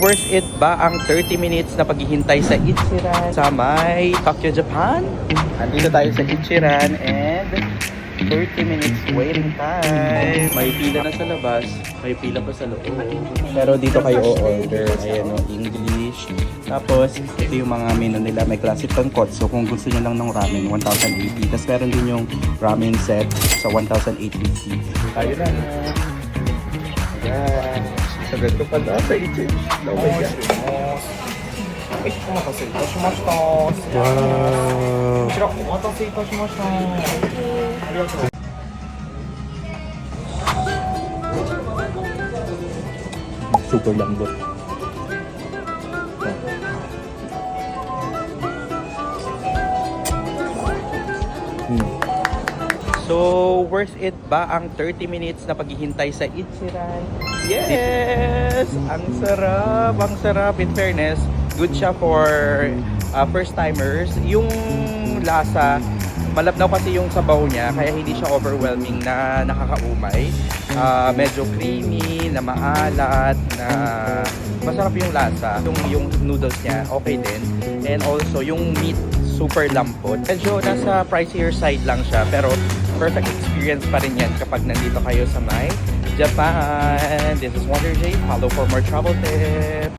Worth it ba ang 30 minutes na paghihintay sa Ichiran sa may Tokyo, Japan? Andito tayo sa Ichiran and 30 minutes waiting time. May pila na sa labas, may pila pa sa loob. Pero dito kayo o-order. Ayan o, English. Tapos, ito yung mga menu nila. May classic tonkotsu. Kung gusto nyo lang ng ramen, 1,080. Tapos meron din yung ramen set sa 1,880. Tayo na. Ayan. かとかなさい。うもいい、お待たせいたしました。こちらお待たい。ありがとうございます。super lambat. Hmm. So, worth it ba ang 30 minutes na paghihintay sa Ichiran? Yes! Ang sarap! Ang sarap! In fairness, good siya for uh, first-timers. Yung lasa, malabnaw kasi yung sabaw niya, kaya hindi siya overwhelming na nakakaumay. Ah, medyo creamy, na maalat, na masarap yung lasa. Yung, yung noodles niya, okay din. And also, yung meat, super lampot. Medyo nasa pricier side lang siya, pero perfect experience pa rin yan kapag nandito kayo sa may Japan. This is Wonder J. Follow for more travel tips.